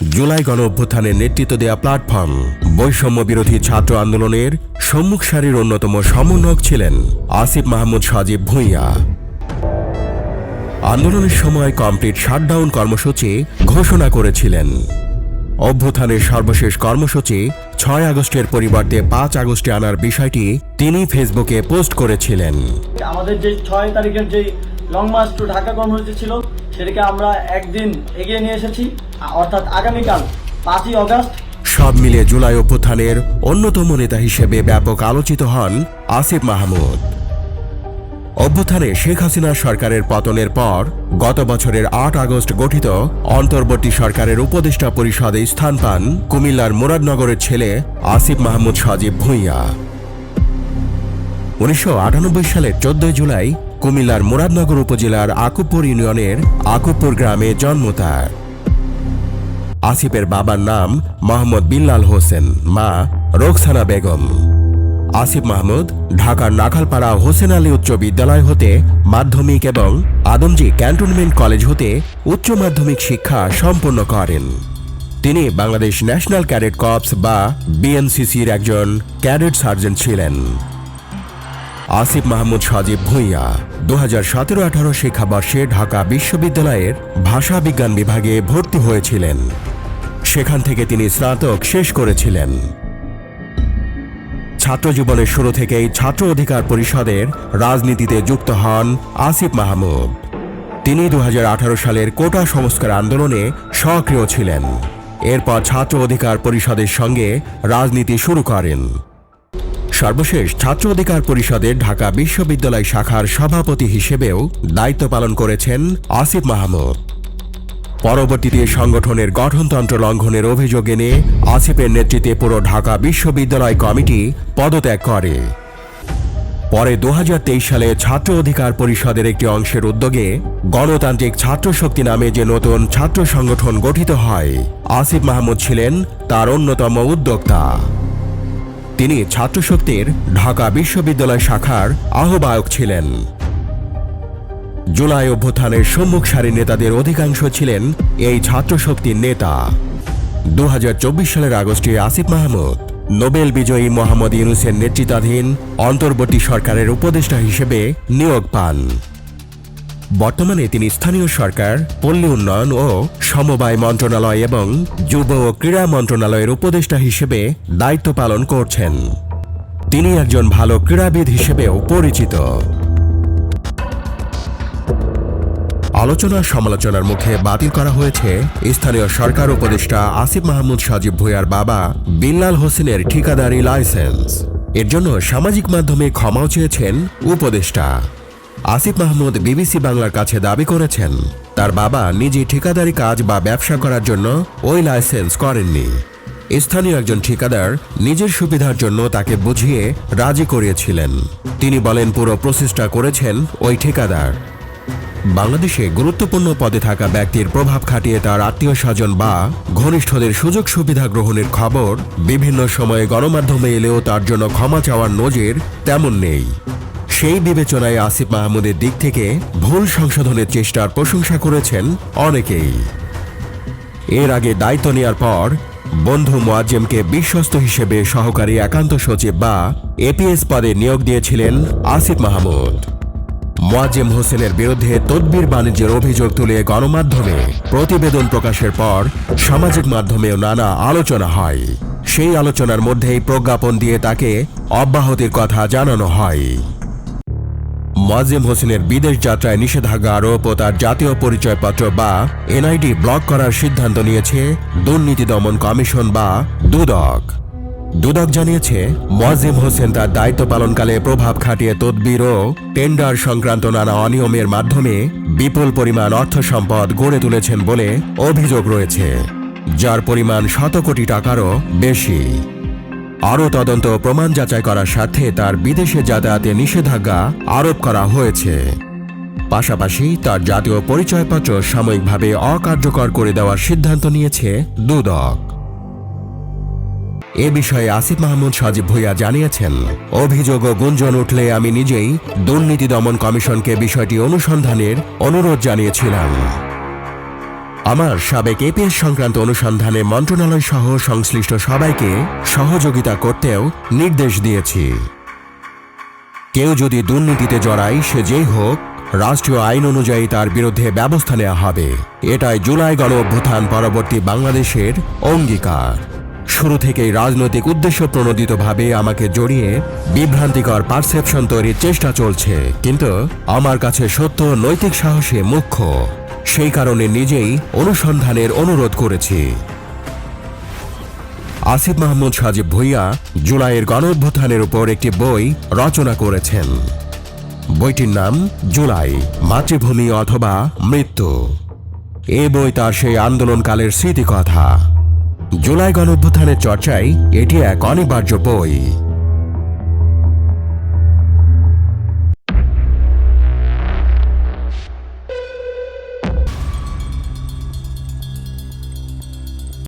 জুলাই গণ অভ্যুত্থানের নেতৃত্ব দেয়া প্ল্যাটফর্ম বৈষম্য বিরোধী ছাত্র আন্দোলনের সম্মুখ সারির অন্যতম সমন্বয়ক ছিলেন আসিফ মাহমুদ সজীব ভূঁইয়া। আন্দোলনের সময় কমপ্লিট শাটডাউন কর্মসূচি ঘোষণা করেছিলেন। অভ্যুত্থানের সর্বশেষ কর্মসূচি ছয় আগস্টের পরিবর্তে পাঁচ আগস্টে আনার বিষয়টি তিনি ফেসবুকে পোস্ট করেছিলেন। আমাদের যে ছয় তারিখের যে লং মার্চ টু ঢাকা কর্মসূচি ছিল সেটাকে আমরা একদিন এগিয়ে নিয়ে এসেছি, অর্থাৎ আগামীকাল পাঁচই অগস্ট। সব মিলে জুলাই অভ্যুত্থানের অন্যতম নেতা হিসেবে ব্যাপক আলোচিত হন আসিফ মাহমুদ। অভ্যুত্থানে শেখ হাসিনা সরকারের পতনের পর গত বছরের আট আগস্ট গঠিত অন্তর্বর্তী সরকারের উপদেষ্টা পরিষদে স্থান পান কুমিল্লার মুরাদনগরের ছেলে আসিফ মাহমুদ সজীব ভূঁইয়া। উনিশশো আটানব্বই সালের চোদ্দই জুলাই কুমিল্লার মুরাদনগর উপজেলার আকুপুর ইউনিয়নের আকুপুর গ্রামে জন্ম তার। আসিফের বাবার নাম মোহাম্মদ বিল্লাল হোসেন, মা রোকসানা বেগম। আসিফ মাহমুদ ঢাকার নাখালপাড়া হোসেন আলী উচ্চ বিদ্যালয় হতে মাধ্যমিক এবং আদমজি ক্যান্টনমেন্ট কলেজ হতে উচ্চ মাধ্যমিক শিক্ষা সম্পন্ন করেন। তিনি বাংলাদেশ ন্যাশনাল ক্যাডেট কর্পস বা বিএনসিসির একজন ক্যাডেট সার্জেন্ট ছিলেন। আসিফ মাহমুদ সজীব ভূঁইয়া। দু হাজার সতেরো আঠারো শিক্ষাবর্ষে ঢাকা বিশ্ববিদ্যালয়ের ভাষা বিজ্ঞান বিভাগে ভর্তি হয়েছিলেন। সেখান থেকে তিনি স্নাতক শেষ করেছিলেন। ছাত্র জীবনের শুরু থেকেই ছাত্র অধিকার পরিষদের রাজনীতিতে যুক্ত হন আসিফ মাহমুদ। তিনি দু হাজার আঠারো সালের কোটা সংস্কার আন্দোলনে সক্রিয় ছিলেন। এরপর ছাত্র অধিকার পরিষদের সঙ্গে রাজনীতি শুরু করেন। সর্বশেষ ছাত্র অধিকার পরিষদের ঢাকা বিশ্ববিদ্যালয় শাখার সভাপতি হিসেবেও দায়িত্ব পালন করেছেন আসিফ মাহমুদ। পরবর্তীতে সংগঠনের গঠনতন্ত্র লঙ্ঘনের অভিযোগ এনে আসিফের নেতৃত্বে পুরো ঢাকা বিশ্ববিদ্যালয় কমিটি পদত্যাগ করে। পরে দু হাজার তেইশ সালে ছাত্র অধিকার পরিষদের একটি অংশের উদ্যোগে গণতান্ত্রিক ছাত্র শক্তি নামে যে নতুন ছাত্র সংগঠন গঠিত হয়, আসিফ মাহমুদ ছিলেন তার অন্যতম উদ্যোক্তা। তিনি ছাত্রশক্তির ঢাকা বিশ্ববিদ্যালয় শাখার আহ্বায়ক ছিলেন। জুলাই অভ্যুত্থানের সম্মুখ সারির নেতাদের অধিকাংশ ছিলেন এই ছাত্রশক্তির নেতা। দু হাজার চব্বিশ সালের আগস্টে আসিফ মাহমুদ, নোবেল বিজয়ী মোহাম্মদ ইউনুসের নেতৃত্বাধীন অন্তর্বর্তী সরকারের উপদেষ্টা হিসেবে নিয়োগ পান। বর্তমানে তিনি স্থানীয় সরকার, পল্লী উন্নয়ন ও সমবায় মন্ত্রণালয় এবং যুব ও ক্রীড়া মন্ত্রণালয়ের উপদেষ্টা হিসেবে দায়িত্ব পালন করছেন। তিনি একজন ভালো ক্রীড়াবিদ হিসেবেও পরিচিত। আলোচনা সমালোচনার মুখে বাতিল করা হয়েছে স্থানীয় সরকার উপদেষ্টা আসিফ মাহমুদ সাজিব ভুঁইয়ার বাবা বিল্লাল হোসেনের ঠিকাদারি লাইসেন্স। এর জন্য সামাজিক মাধ্যমে ক্ষমাও চেয়েছেন উপদেষ্টা। আসিফ মাহমুদ বিবিসি বাংলার কাছে দাবি করেছেন, তার বাবা নিজে ঠিকাদারি কাজ বা ব্যবসা করার জন্য ওই লাইসেন্স করেননি। স্থানীয় একজন ঠিকাদার নিজের সুবিধার জন্য তাকে বুঝিয়ে রাজি করিয়েছিলেন। তিনি বলেন, পুরো প্রচেষ্টা করেছেন ওই ঠিকাদার। বাংলাদেশে গুরুত্বপূর্ণ পদে থাকা ব্যক্তির প্রভাব খাটিয়ে তার আত্মীয় স্বজন বা ঘনিষ্ঠদের সুযোগ সুবিধা গ্রহণের খবর বিভিন্ন সময়ে গণমাধ্যমে এলেও তার জন্য ক্ষমা চাওয়ার নজির তেমন নেই। সেই বিবেচনায় আসিফ মাহমুদের দিক থেকে ভুল সংশোধনের চেষ্টার প্রশংসা করেছেন অনেকেই। এর আগে দায়িত্ব নেওয়ার পর বন্ধু মোয়াজ্জেমকে বিশ্বস্ত হিসেবে সহকারী একান্ত সচিব বা এপিএস পদে নিয়োগ দিয়েছিলেন আসিফ মাহমুদ। মোয়াজ্জেম হোসেনের বিরুদ্ধে তদবির বাণিজ্যের অভিযোগ তুলে গণমাধ্যমে প্রতিবেদন প্রকাশের পর সামাজিক মাধ্যমেও নানা আলোচনা হয়। সেই আলোচনার মধ্যেই প্রজ্ঞাপন দিয়ে তাকে অব্যাহতির কথা জানানো হয়। মোয়াজ্জেম হোসেনের বিদেশ যাত্রায় নিষেধাজ্ঞা আরোপ ও তার জাতীয় পরিচয়পত্র বা এনআইডি ব্লক করার সিদ্ধান্ত নিয়েছে দুর্নীতি দমন কমিশন বা দুদক। দুদক জানিয়েছে মোয়াজিম হোসেন তার দায়িত্ব পালনকালে প্রভাব খাটিয়ে তদবির ও টেন্ডার সংক্রান্ত নানা অনিয়মের মাধ্যমে বিপুল পরিমাণ অর্থ সম্পদ গড়ে তুলেছেন বলে অভিযোগ রয়েছে। যার পরিমাণ শত কোটি টাকারও বেশি। আরও তদন্ত প্রমাণ যাচাই করার স্বার্থে তার বিদেশে যাতায়াতে নিষেধাজ্ঞা আরোপ করা হয়েছে। পাশাপাশি তার জাতীয় পরিচয়পত্র সাময়িকভাবে অকার্যকর করে দেওয়ার সিদ্ধান্ত নিয়েছে দুদক। এ বিষয়ে আসিফ মাহমুদ সজীব ভুইয়া জানিয়েছেন, অভিযোগ ও গুঞ্জন উঠলে আমি নিজেই দুর্নীতি দমন কমিশনকে বিষয়টি অনুসন্ধানের অনুরোধ জানিয়েছিলাম। আমার সাবেক এপিএস সংক্রান্ত অনুসন্ধানে মন্ত্রণালয় সহ সংশ্লিষ্ট সবাইকে সহযোগিতা করতেও নির্দেশ দিয়েছি। কেউ যদি দুর্নীতিতে জড়ায়, সে যেই হোক, রাষ্ট্রীয় আইন অনুযায়ী তার বিরুদ্ধে ব্যবস্থা নেওয়া হবে। এটাই জুলাই গণ অভ্যুত্থান পরবর্তী বাংলাদেশের অঙ্গীকার। শুরু থেকেই রাজনৈতিক উদ্দেশ্য প্রণোদিতভাবে আমাকে জড়িয়ে বিভ্রান্তিকর পারসেপশন তৈরির চেষ্টা চলছে। কিন্তু আমার কাছে সত্য নৈতিক সাহসে মুখ্য। সেই কারণে নিজেই অনুসন্ধানের অনুরোধ করেছি। আসিফ মাহমুদ সাজিব ভুইয়া জুলাইয়ের গণ অভ্যুত্থানের উপর একটি বই রচনা করেছেন। বইটির নাম জুলাই, মাতৃভূমি অথবা মৃত্যু। এ বই তার সেই আন্দোলনকালের স্মৃতিকথা। জুলাই গণ অভ্যুত্থানের চর্চায় এটি এক অনিবার্য বই।